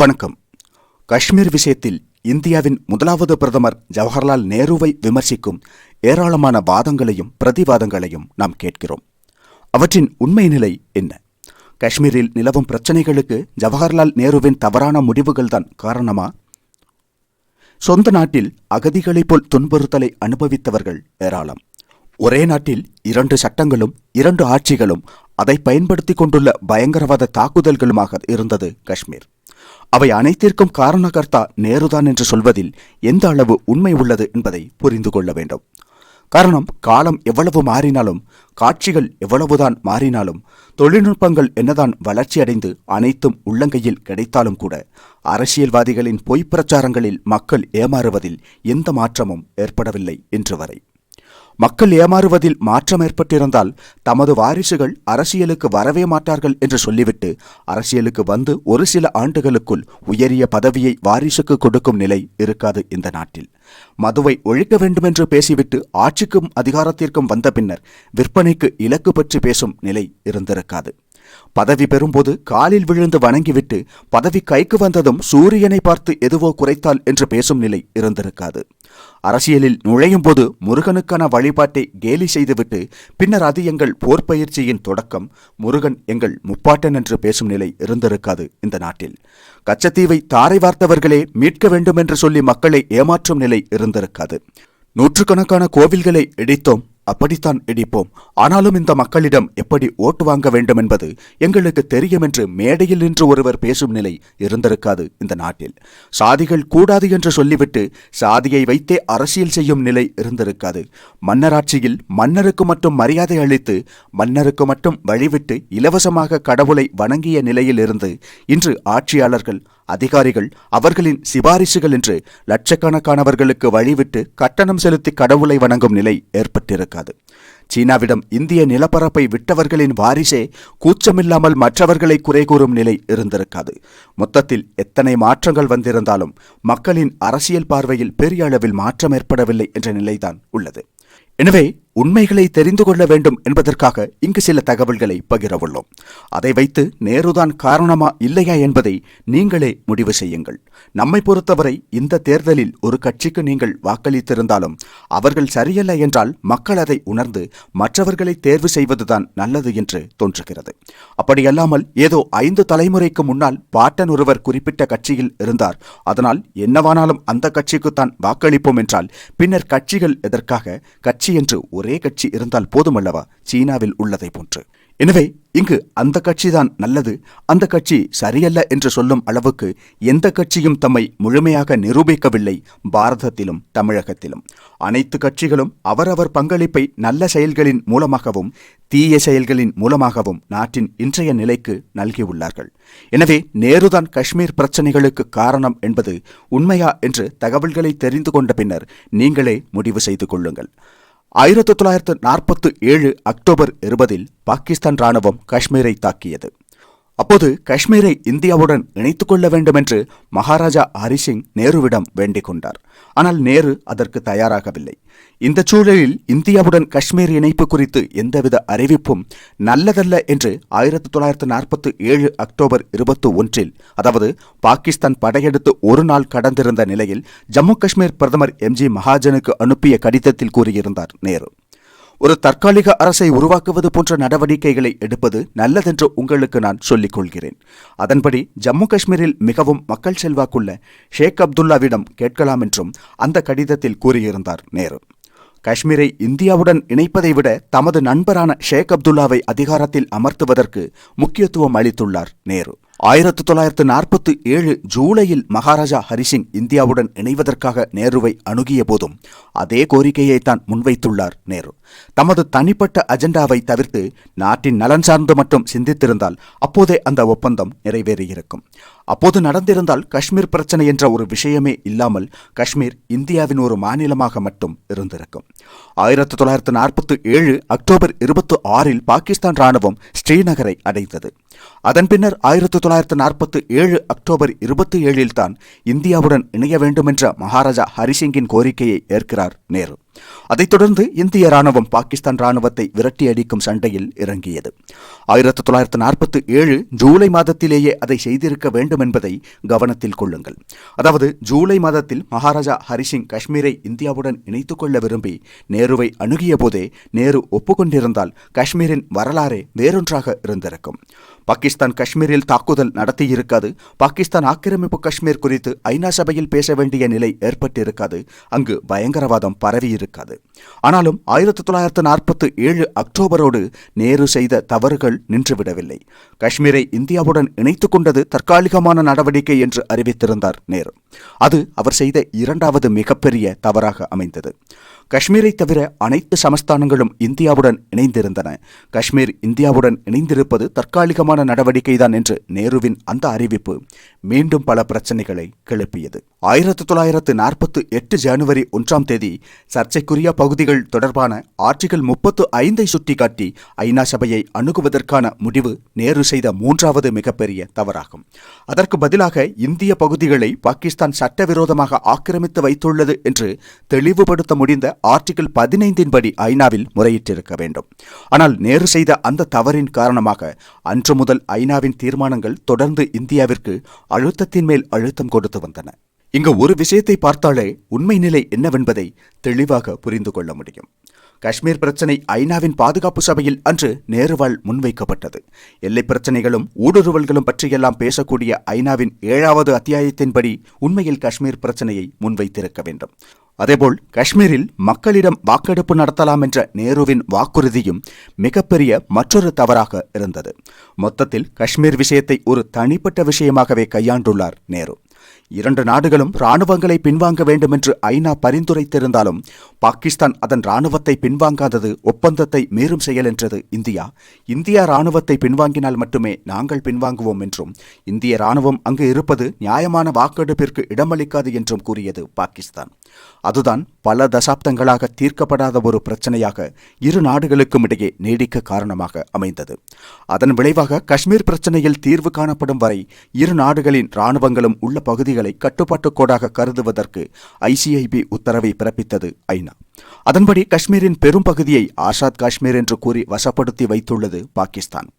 வணக்கம். காஷ்மீர் விஷயத்தில் இந்தியாவின் முதலாவது பிரதமர் ஜவஹர்லால் நேருவை விமர்சிக்கும் ஏராளமான வாதங்களையும் பிரதிவாதங்களையும் நாம் கேட்கிறோம். அவற்றின் உண்மை நிலை என்ன? காஷ்மீரில் நிலவும் பிரச்சனைகளுக்கு ஜவஹர்லால் நேருவின் தவறான முடிவுகள்தான் காரணமா? சொந்த நாட்டில் அகதிகளைப் போல் துன்புறுத்தலை அனுபவித்தவர்கள் ஏராளம். ஒரே நாட்டில் இரண்டு சட்டங்களும் இரண்டு ஆட்சிகளும் அதை பயன்படுத்திக் கொண்டுள்ள பயங்கரவாத தாக்குதல்களுமாக இருந்தது காஷ்மீர். அவை அனைத்திற்கும் காரணகர்த்தா நேருதான் என்று சொல்வதில் எந்த அளவு உண்மை உள்ளது என்பதை புரிந்து கொள்ள வேண்டும். காரணம் காலம் எவ்வளவு மாறினாலும் காட்சிகள் எவ்வளவுதான் மாறினாலும் தொழில்நுட்பங்கள் என்னதான் வளர்ச்சியடைந்து அனைத்தும் உள்ளங்கையில் கிடைத்தாலும் கூட அரசியல்வாதிகளின் பொய்ப் பிரச்சாரங்களில் மக்கள் ஏமாறுவதில் எந்த மாற்றமும் ஏற்படவில்லை இன்று வரை. மக்கள் ஏமாறுவதில் மாற்றம் ஏற்பட்டிருந்தால் தமது வாரிசுகள் அரசியலுக்கு வரவே மாட்டார்கள் என்று சொல்லிவிட்டு அரசியலுக்கு வந்து ஒரு சில ஆண்டுகளுக்குள் உயரிய பதவியை வாரிசுக்கு கொடுக்கும் நிலை இருக்காது இந்த நாட்டில். மதுவை ஒழிக்க வேண்டுமென்று பேசிவிட்டு ஆட்சிக்கும் அதிகாரத்திற்கும் வந்த பின்னர் விற்பனைக்கு இலக்கு பற்றி பேசும் நிலை இருந்திருக்காது. பதவி பெறும்போது காலில் விழுந்து வணங்கிவிட்டு பதவி கைக்கு வந்ததும் சூரியனை பார்த்து எதுவோ குறைத்தால் என்று பேசும் நிலை இருந்திருக்காது. அரசியலில் நுழையும் போது முருகனுக்கான வழிபாட்டை கேலி செய்துவிட்டு பின்னர் அது எங்கள் போர் பயிற்சியின் தொடக்கம் முருகன் எங்கள் முப்பாட்டன் என்று பேசும் நிலை இருந்திருக்காது இந்த நாட்டில். கச்சத்தீவை தாரை வார்த்தவர்களே மீட்க வேண்டும் என்று சொல்லி மக்களை ஏமாற்றும் நிலை இருந்திருக்காது. நூற்றுக்கணக்கான கோவில்களை இடித்தோம் அப்படித்தான் இடிப்போம். ஆனாலும் இந்த மக்களிடம் எப்படி ஓட்டு வாங்க வேண்டும் என்பது எங்களுக்கு தெரியும் என்று மேடையில் நின்று ஒருவர் பேசும் நிலை இருந்திருக்காது இந்த நாட்டில். சாதிகள் கூடாது என்று சொல்லிவிட்டு சாதியை வைத்தே அரசியல் செய்யும் நிலை இருந்திருக்காது. மன்னராட்சியில் மன்னருக்கு மட்டும் மரியாதை அளித்து மன்னருக்கு மட்டும் வழிவிட்டு இலவசமாக கடவுளை வணங்கிய நிலையில் இருந்து இன்று ஆட்சியாளர்கள் அதிகாரிகள் அவர்களின் சிபாரிசுகள் என்று லட்சக்கணக்கானவர்களுக்கு வழிவிட்டு கட்டணம் செலுத்தி கடவுளை வணங்கும் நிலை ஏற்பட்டிருக்காது. சீனாவிடம் இந்திய நிலப்பரப்பை விட்டவர்களின் வாரிசே கூச்சமில்லாமல் மற்றவர்களை குறை கூறும் நிலை இருந்திருக்காது. மொத்தத்தில் எத்தனை மாற்றங்கள் வந்திருந்தாலும் மக்களின் அரசியல் பார்வையில் பெரிய அளவில் மாற்றம் ஏற்படவில்லை என்ற நிலைதான் உள்ளது. எனவே உண்மைகளை தெரிந்து கொள்ள வேண்டும் என்பதற்காக இங்கு சில தகவல்களை பகிரவுள்ளோம் அதை வைத்து நேருதான் காரணமா இல்லையா என்பதை நீங்களே முடிவு செய்யுங்கள். நம்மை பொறுத்தவரை இந்த தேர்தலில் ஒரு கட்சிக்கு நீங்கள் வாக்களித்திருந்தாலும் அவர்கள் சரியல்ல என்றால் மக்கள் அதை உணர்ந்து மற்றவர்களை தேர்வு செய்வதுதான் நல்லது என்று தோன்றுகிறது. அப்படியல்லாமல் ஏதோ ஐந்து தலைமுறைக்கு முன்னால் பாட்டன் ஒருவர் குறிப்பிட்ட கட்சியில் இருந்தார். அதனால் என்னவானாலும் அந்த கட்சிக்குத்தான் வாக்களிப்போம் என்றால் பின்னர் கட்சிகள் எதற்காக கட்சி என்று ஒரே கட்சி இருந்தால் போதுமல்லவா? சீனாவில் உள்ளதை போன்று. எனவே இங்கு அந்த கட்சிதான் நல்லது அந்த கட்சி சரியல்ல என்று சொல்லும் அளவுக்கு எந்த கட்சியும் தம்மை முழுமையாக நிரூபிக்கவில்லை பாரதத்திலும் தமிழகத்திலும். அனைத்து கட்சிகளும் அவரவர் பங்களிப்பை நல்ல செயல்களின் மூலமாகவும் தீய செயல்களின் மூலமாகவும் நாட்டின் இன்றைய நிலைக்கு நல்கியுள்ளார்கள் எனவே நேருதான் காஷ்மீர் பிரச்சனைகளுக்கு காரணம் என்பது உண்மையா என்று தகவல்களை தெரிந்து கொண்ட பின்னர் நீங்களே முடிவு செய்து கொள்ளுங்கள். ஆயிரத்தி தொள்ளாயிரத்து நாற்பத்து ஏழு அக்டோபர் இருபதில் பாகிஸ்தான் ராணுவம் காஷ்மீரை தாக்கியது. அப்போது காஷ்மீரை இந்தியாவுடன் இணைத்துக் கொள்ள வேண்டும் என்று மகாராஜா ஹரிசிங் நேருவிடம் வேண்டிக் கொண்டார். ஆனால் நேரு அதற்கு தயாராகவில்லை. இந்த சூழலில் இந்தியாவுடன் காஷ்மீர் இணைப்பு குறித்து எந்தவித அறிவிப்பும் நல்லதல்ல என்று ஆயிரத்தி தொள்ளாயிரத்து நாற்பத்தி ஏழு அக்டோபர் இருபத்தி ஒன்றில் அதாவது பாகிஸ்தான் படையெடுத்து ஒரு நாள் கடந்திருந்த நிலையில் ஜம்மு காஷ்மீர் பிரதமர் எம்ஜி மகாஜனுக்கு அனுப்பிய கடிதத்தில் கூறியிருந்தார் நேரு. ஒரு தற்காலிக அரசை உருவாக்குவது போன்ற நடவடிக்கைகளை எடுப்பது நல்லதென்று உங்களுக்கு நான் சொல்லிக் கொள்கிறேன் அதன்படி ஜம்மு காஷ்மீரில் மிகவும் மக்கள் செல்வாக்குள்ள ஷேக் அப்துல்லாவிடம் கேட்கலாம் என்றும் அந்த கடிதத்தில் கூறியிருந்தார் நேரு. காஷ்மீரை இந்தியாவுடன் இணைப்பதை விட தமது நண்பரான ஷேக் அப்துல்லாவை அதிகாரத்தில் அமர்த்துவதற்கு முக்கியத்துவம் அளித்துள்ளார் நேரு. ஆயிரத்து தொள்ளாயிரத்து நாற்பத்தி ஏழு ஜூலையில் மகாராஜா ஹரிசிங் இந்தியாவுடன் இணைவதற்காக நேருவை அணுகிய போதும் அதே கோரிக்கையைத்தான் முன்வைத்துள்ளார் நேரு. தமது தனிப்பட்ட அஜெண்டாவை தவிர்த்து நாட்டின் நலன் சார்ந்து மட்டும் சிந்தித்திருந்தால் அப்போதே அந்த ஒப்பந்தம் நிறைவேறியிருக்கும். அப்போது நடந்திருந்தால் காஷ்மீர் பிரச்சனை என்ற ஒரு விஷயமே இல்லாமல் காஷ்மீர் இந்தியாவின் ஒரு மாநிலமாக மட்டும் இருந்திருக்கும். ஆயிரத்தி தொள்ளாயிரத்து நாற்பத்தி ஏழு அக்டோபர் இருபத்தி ஆறில் பாகிஸ்தான் ராணுவம் ஸ்ரீநகரை அடைந்தது அதன் பின்னர் ஆயிரத்தி தொள்ளாயிரத்து நாற்பத்து ஏழு அக்டோபர் இருபத்தி ஏழில் தான் இந்தியாவுடன் இணைய வேண்டுமென்ற மகாராஜா ஹரிசிங்கின் கோரிக்கையை ஏற்கிறார் நேரு. அதைத் தொடர்ந்து இந்திய ராணுவம் பாகிஸ்தான் ராணுவத்தை விரட்டியடிக்கும் சண்டையில் இறங்கியது. ஆயிரத்தி தொள்ளாயிரத்து நாற்பத்தி ஏழு ஜூலை மாதத்திலேயே அதை செய்திருக்க வேண்டும் என்பதை கவனத்தில் கொள்ளுங்கள். அதாவது ஜூலை மாதத்தில் மகாராஜா ஹரிசிங் காஷ்மீரை இந்தியாவுடன் இணைத்துக் கொள்ள விரும்பி நேருவை அணுகிய போதே நேரு ஒப்புக்கொண்டிருந்தால் காஷ்மீரின் வரலாறே வேறொன்றாக இருந்திருக்கும். பாகிஸ்தான் காஷ்மீரில் தாக்குதல் நடத்தியிருக்காது. பாகிஸ்தான் ஆக்கிரமிப்பு காஷ்மீர் குறித்து ஐநா சபையில் பேச வேண்டிய நிலை ஏற்பட்டிருக்காது. அங்கு பயங்கரவாதம் பரவியிருக்காது. ஆனாலும் ஆயிரத்தி தொள்ளாயிரத்து நாற்பத்தி ஏழு அக்டோபரோடு நேரு செய்த தவறுகள் நின்றுவிடவில்லை. காஷ்மீரை இந்தியாவுடன் இணைத்துக் கொண்டது தற்காலிகமான நடவடிக்கை என்று அறிவித்திருந்தார் நேரு. அது அவர் செய்த இரண்டாவது மிகப்பெரிய தவறாக அமைந்தது. காஷ்மீரை தவிர அனைத்து சமஸ்தானங்களும் இந்தியாவுடன் இணைந்திருந்தன. காஷ்மீர் இந்தியாவுடன் இணைந்திருப்பது தற்காலிகமான நடவடிக்கைதான் என்று நேருவின் அந்த அறிவிப்பு மீண்டும் பல பிரச்சனைகளை கிளப்பியது. ஆயிரத்தி தொள்ளாயிரத்து நாற்பத்தி எட்டு ஜனவரி ஒன்றாம் தேதி சர்ச்சைக்குரிய பகுதிகள் தொடர்பான ஆர்டிகல் முப்பத்து ஐந்தை சுட்டிக்காட்டி ஐநா சபையை அணுகுவதற்கான முடிவு நேரு செய்த மூன்றாவது மிகப்பெரிய தவறாகும். அதற்கு பதிலாக இந்திய பகுதிகளை பாகிஸ்தான் சட்டவிரோதமாக ஆக்கிரமித்து வைத்துள்ளது என்று தெளிவுபடுத்த முடிந்த ஆர்டிகல் பதினைந்தின் படி ஐநாவில் முறையிட்டிருக்க வேண்டும். ஆனால் நேரு செய்த அந்த தவறின் காரணமாக அன்று முதல் ஐநாவின் தீர்மானங்கள் தொடர்ந்து இந்தியாவிற்கு அழுத்தத்தின் மேல் அழுத்தம் கொடுத்து வந்தன. இங்கு ஒரு விஷயத்தை பார்த்தாலே உண்மை நிலை என்னவென்பதை தெளிவாக புரிந்து கொள்ள முடியும். காஷ்மீர் பிரச்சினை ஐநாவின் பாதுகாப்பு சபையில் அன்று நேருவால் முன்வைக்கப்பட்டது. எல்லை பிரச்சனைகளும் ஊடுருவல்களும் பற்றியெல்லாம் பேசக்கூடிய ஐநாவின் ஏழாவது அத்தியாயத்தின்படி உண்மையில் காஷ்மீர் பிரச்சனையை முன்வைத்திருக்க வேண்டும். அதேபோல் காஷ்மீரில் மக்களிடம் வாக்கெடுப்பு நடத்தலாம் என்ற நேருவின் வாக்குறுதியும் மிகப்பெரிய மற்றொரு தவறாக இருந்தது. மொத்தத்தில் காஷ்மீர் விஷயத்தை ஒரு தனிப்பட்ட விஷயமாகவே கையாண்டுள்ளார் நேரு. இரண்டு நாடுகளும் ராணுவங்களை பின்வாங்க வேண்டும் என்று ஐநா பரிந்துரைத்திருந்தாலும் பாகிஸ்தான் அதன் ராணுவத்தை பின்வாங்காதது ஒப்பந்தத்தை மீறும் செயல் என்றது இந்தியா. இந்தியா ராணுவத்தை பின்வாங்கினால் மட்டுமே நாங்கள் பின்வாங்குவோம் என்றும் இந்திய ராணுவம் அங்கு இருப்பது நியாயமான வாக்கெடுப்பிற்கு இடமளிக்காது என்றும் கூறியது பாகிஸ்தான். அதுதான் பல தசாப்தங்களாக தீர்க்கப்படாத ஒரு பிரச்சனையாக இரு நாடுகளுக்கும் இடையே நீடிக்க காரணமாக அமைந்தது. அதன் விளைவாக காஷ்மீர் பிரச்சனையில் தீர்வு காணப்படும் வரை இரு நாடுகளின் ராணுவங்களும் உள்ள பகுதிகள் கட்டுப்பாட்டு கோடாக கருதுவதற்கு ஐசிஐபி உத்தரவை பிறப்பித்தது ஐநா. அதன்படி காஷ்மீரின் பெரும் பகுதியை ஆசாத் காஷ்மீர் என்று கூறி வசப்படுத்தி வைத்துள்ளது பாகிஸ்தான்.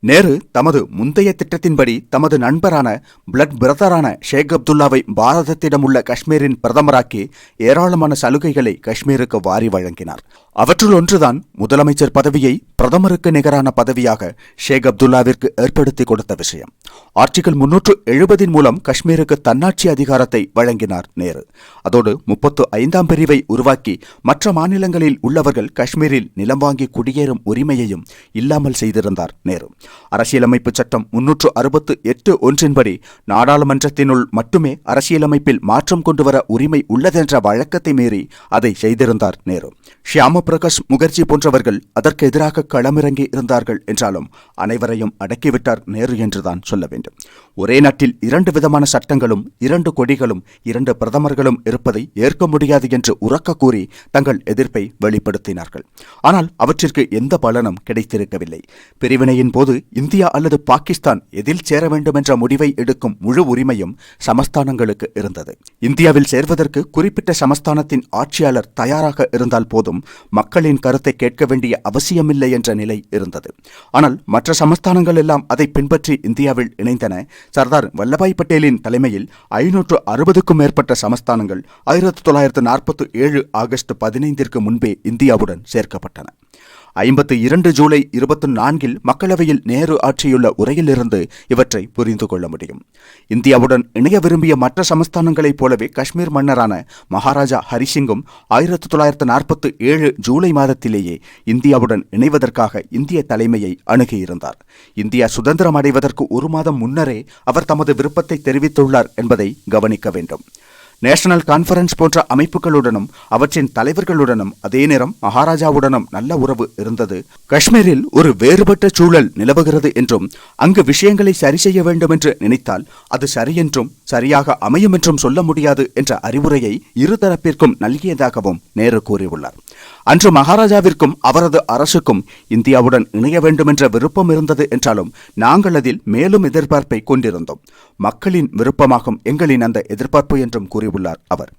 நேரு தமது முந்தைய திட்டத்தின்படி தமது நண்பரான பிளட் பிரதரான ஷேக் அப்துல்லாவை பாரதத்திடம் உள்ள காஷ்மீரின் பிரதமராக்கி ஏராளமான சலுகைகளை காஷ்மீருக்கு வாரி வழங்கினார். அவற்றுள் ஒன்றுதான் முதலமைச்சர் பதவியை பிரதமருக்கு நிகரான பதவியாக ஷேக் அப்துல்லாவிற்கு ஏற்படுத்தி கொடுத்த விஷயம். ஆர்டிகல் முன்னூற்று எழுபதின் மூலம் காஷ்மீருக்கு தன்னாட்சி அதிகாரத்தை வழங்கினார் நேரு. அதோடு முப்பத்து ஐந்தாம் பிரிவை உருவாக்கி மற்ற மாநிலங்களில் உள்ளவர்கள் காஷ்மீரில் நிலம் வாங்கி குடியேறும் உரிமையையும் இல்லாமல் செய்திருந்தார் நேரு. அரசியலமைப்பு சட்டம் முன்னூற்று அறுபத்து எட்டு ஒன்றின்படி நாடாளுமன்றத்தினுள் மட்டுமே அரசியலமைப்பில் மாற்றம் கொண்டுவர உரிமை உள்ளதென்ற வழக்கத்தை மீறி அதை செய்திருந்தார் நேரு. ஷியாம பிரகாஷ் முகர்ஜி போன்றவர்கள் அதற்கு எதிராக களமிறங்கி இருந்தார்கள் என்றாலும் அனைவரையும் அடக்கிவிட்டார் நேரு என்றுதான் சொல்ல வேண்டும். ஒரே நாட்டில் இரண்டு விதமான சட்டங்களும் இரண்டு கொடிகளும் இரண்டு பிரதமர்களும் இருப்பதை ஏற்க முடியாது என்று உறக்க கூறி தங்கள் எதிர்ப்பை வெளிப்படுத்தினார்கள். ஆனால் அவற்றிற்கு எந்த பலனும் கிடைத்திருக்கவில்லை. பிரிவினையின் போது இந்தியா அல்லது பாகிஸ்தான் எதில் சேர வேண்டும் என்ற முடிவை எடுக்கும் முழு உரிமையும் சமஸ்தானங்களுக்கு இருந்தது. இந்தியாவில் சேர்வதற்கு குறிப்பிட்ட சமஸ்தானத்தின் ஆட்சியாளர் தயாராக இருந்தால் போதும் மக்களின் கருத்தை கேட்க வேண்டிய அவசியமில்லை என்ற நிலை இருந்தது. ஆனால் மற்ற சமஸ்தானங்கள் எல்லாம் அதை பின்பற்றி இந்தியாவில் இணைந்தன. சர்தார் வல்லபாய் பட்டேலின் தலைமையில் ஐநூற்று அறுபதுக்கும் மேற்பட்ட சமஸ்தானங்கள் ஆயிரத்தி தொள்ளாயிரத்து நாற்பத்தி ஏழு ஆகஸ்ட் பதினைந்திற்கு முன்பே இந்தியாவுடன் சேர்க்கப்பட்டன. ஐம்பத்து இரண்டு ஜூலை இருபத்தி நான்கில் மக்களவையில் நேரு ஆற்றியுள்ள உரையிலிருந்து இவற்றை புரிந்து கொள்ள முடியும். இந்தியாவுடன் இணைய விரும்பிய மற்ற சமஸ்தானங்களைப் போலவே காஷ்மீர் மன்னரான மகாராஜா ஹரிசிங்கும் ஆயிரத்தி தொள்ளாயிரத்து நாற்பத்தி ஏழு ஜூலை மாதத்திலேயே இந்தியாவுடன் இணைவதற்காக இந்திய தலைமையை அணுகியிருந்தார். இந்தியா சுதந்திரம் அடைவதற்கு ஒரு மாதம் முன்னரே அவர் தமது விருப்பத்தை தெரிவித்துள்ளார் என்பதை கவனிக்க வேண்டும். நேஷனல் கான்ஃபரன்ஸ் போன்ற அமைப்புகளுடனும் அவற்றின் தலைவர்களுடனும் அதே நேரம் மகாராஜாவுடனும் நல்ல உறவு இருந்தது. காஷ்மீரில் ஒரு வேறுபட்ட சூழல் நிலவுகிறது என்றும் அங்கு விஷயங்களை சரி செய்ய வேண்டும் என்று நினைத்தால் அது சரியென்றும் சரியாக அமையும் என்றும் சொல்ல முடியாது என்ற அறிவுரையை இருதரப்பிற்கும் நல்கியதாகவும் நேரு கூறியுள்ளார். அன்று மகாராஜாவிற்கும் அவரது அரசுக்கும் இந்தியாவுடன் இணைய வேண்டும் என்ற விருப்பம் இருந்தது என்றாலும் நாங்கள் அதில் மேலும் எதிர்பார்ப்பை கொண்டிருந்தோம். மக்களின் விருப்பமாகும் எங்களின் அந்த எதிர்பார்ப்பு என்றும் கூறியுள்ளார் அவர்.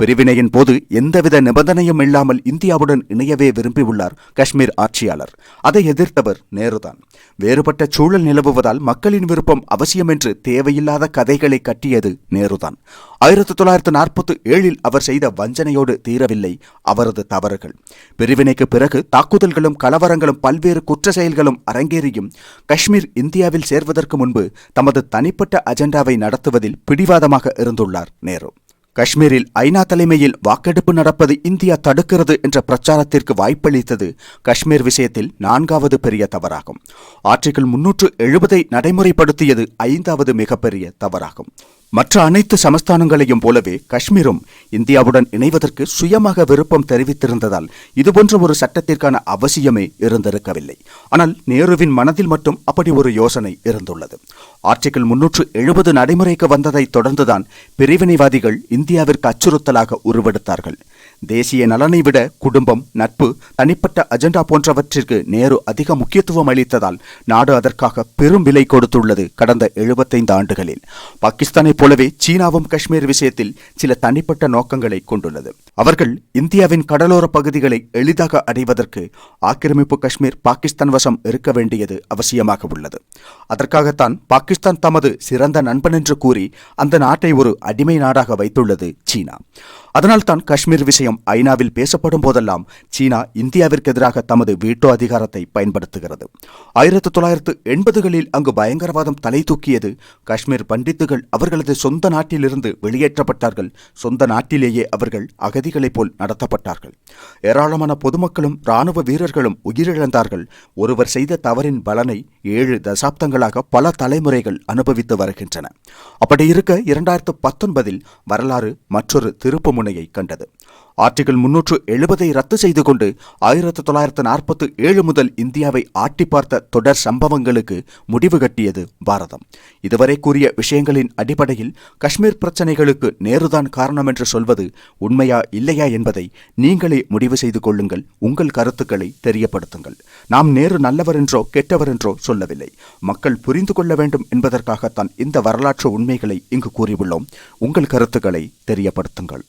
பிரிவினையின் போது எந்தவித நிபந்தனையும் இல்லாமல் இந்தியாவுடன் இணையவே விரும்பியுள்ளார் காஷ்மீர் ஆட்சியாளர். அதை எதிர்த்தவர் நேருதான். வேறுபட்ட சூழல் நிலவுவதால் மக்களின் விருப்பம் அவசியம் என்று தேவையில்லாத கதைகளை கட்டியது நேருதான். ஆயிரத்தி தொள்ளாயிரத்து நாற்பத்தி ஏழில் அவர் செய்த வஞ்சனையோடு தீரவில்லை அவரது தவறுகள். பிரிவினைக்கு பிறகு தாக்குதல்களும் கலவரங்களும் பல்வேறு குற்ற செயல்களும் அரங்கேறியும் காஷ்மீர் இந்தியாவில் சேர்வதற்கு முன்பு தமது தனிப்பட்ட அஜெண்டாவை நடத்துவதில் பிடிவாதமாக இருந்துள்ளார் நேரு. காஷ்மீரில் ஐநா தலைமையில் வாக்கெடுப்பு நடப்பது இந்தியா தடுக்கிறது என்ற பிரச்சாரத்திற்கு வாய்ப்பளித்தது காஷ்மீர் விஷயத்தில் நான்காவது பெரிய தவறாகும். ஆர்டிகிள் முன்னூற்று எழுபதை நடைமுறைப்படுத்தியது ஐந்தாவது மிகப்பெரிய தவறாகும். மற்ற அனைத்து சமஸ்தானங்களையும் போலவே காஷ்மீரும் இந்தியாவுடன் இணைவதற்கு சுயமாக விருப்பம் தெரிவித்திருந்ததால் இதுபோன்ற ஒரு சட்டத்திற்கான அவசியமே இருந்திருக்கவில்லை. ஆனால் நேருவின் மனதில் மட்டும் அப்படி ஒரு யோசனை இருந்துள்ளது. ஆர்டிகிள் முன்னூற்று எழுபது நடைமுறைக்கு வந்ததைத் தொடர்ந்துதான் பிரிவினைவாதிகள் இந்தியாவிற்கு அச்சுறுத்தலாக உருவெடுத்தார்கள். தேசிய நலனை விட குடும்பம் நட்பு தனிப்பட்ட அஜெண்டா போன்றவற்றிற்கு நேரு அதிக முக்கியத்துவம் அளித்ததால் நாடு அதற்காக பெரும் விலை கொடுத்துள்ளது கடந்த எழுபத்தைந்து ஆண்டுகளில். பாகிஸ்தானைப் போலவே சீனாவும் காஷ்மீர் விஷயத்தில் சில தனிப்பட்ட நோக்கங்களை கொண்டுள்ளது. அவர்கள் இந்தியாவின் கடலோர பகுதிகளை எளிதாக அடைவதற்கு ஆக்கிரமிப்பு காஷ்மீர் பாகிஸ்தான் வசம் இருக்க வேண்டியது அவசியமாக உள்ளது. அதற்காகத்தான் பாகிஸ்தான் தமது சிறந்த நண்பன் என்று கூறி அந்த நாட்டை ஒரு அடிமை நாடாக வைத்துள்ளது சீனா. அதனால்தான் காஷ்மீர் விஷயம் விஷயம் ஐநாவில் பேசப்படும் போதெல்லாம் சீனா இந்தியாவிற்கு எதிராக தமது வீட்டோ அதிகாரத்தை பயன்படுத்துகிறது. ஆயிரத்தி தொள்ளாயிரத்து எண்பதுகளில் அங்கு பயங்கரவாதம் தலை தூக்கியது காஷ்மீர் பண்டித்துகள் அவர்களது சொந்த நாட்டிலிருந்து வெளியேற்றப்பட்டார்கள். சொந்த நாட்டிலேயே அவர்கள் அகதிகளைப் போல் நடத்தப்பட்டார்கள். ஏராளமான பொதுமக்களும் ராணுவ வீரர்களும் உயிரிழந்தார்கள். ஒருவர் செய்த தவறின் பலனை ஏழு தசாப்தங்களாக பல தலைமுறைகள் அனுபவித்து வருகின்றன. அப்படி இருக்க இரண்டாயிரத்து பத்தொன்பதில் வரலாறு மற்றொரு திருப்பு முனையை கண்டது. ஆர்டிகிள் முன்னூற்று எழுபதை ரத்து செய்து கொண்டு ஆயிரத்தி தொள்ளாயிரத்து நாற்பத்தி ஏழு முதல் இந்தியாவை ஆட்டி பார்த்த தொடர் சம்பவங்களுக்கு முடிவு கட்டியது பாரதம். இதுவரை கூறிய விஷயங்களின் அடிப்படையில் காஷ்மீர் பிரச்சனைகளுக்கு நேருதான் காரணம் என்று சொல்வது உண்மையா இல்லையா என்பதை நீங்களே முடிவு செய்து கொள்ளுங்கள். உங்கள் கருத்துக்களை தெரியப்படுத்துங்கள். நாம் நேரு நல்லவர் என்றோ கெட்டவர் என்றோ சொல்லவில்லை. மக்கள் புரிந்து கொள்ள வேண்டும் என்பதற்காகத்தான் இந்த வரலாற்று உண்மைகளை இங்கு கூறியுள்ளோம். உங்கள் கருத்துக்களை தெரியப்படுத்துங்கள்.